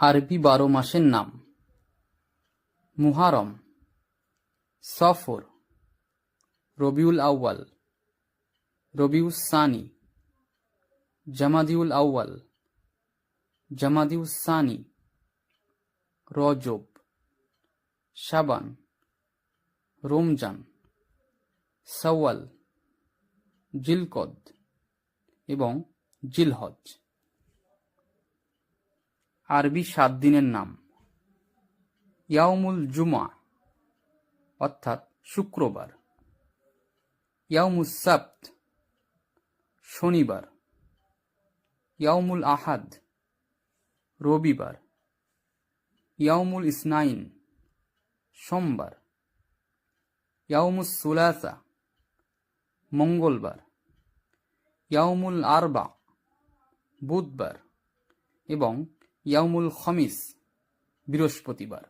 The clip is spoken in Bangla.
আরবি বারো মাসের নাম। মুহারম সফর। রবিউল আউয়াল। রবিউস সানি। জামাদিউল আউয়াল। জামাদিউস সানি। রজব। শাবান। রমজান। সওয়াল। জিলকদ। এবং জিলহজ। আরবি সাত দিনের নাম। ইয়াউমুল জুমা অর্থাৎ শুক্রবার। ইয়াউমুস সাপ্ত শনিবার। ইয়াউমুল আহাদ, রবিবার। ইয়াউমুল ইসনাইন, সোমবার। ইয়াউমুস সুলাসা, মঙ্গলবার। ইয়াউমুল আরবা, বুধবার এবং ইয়াউমুল খমিস বৃহস্পতিবার।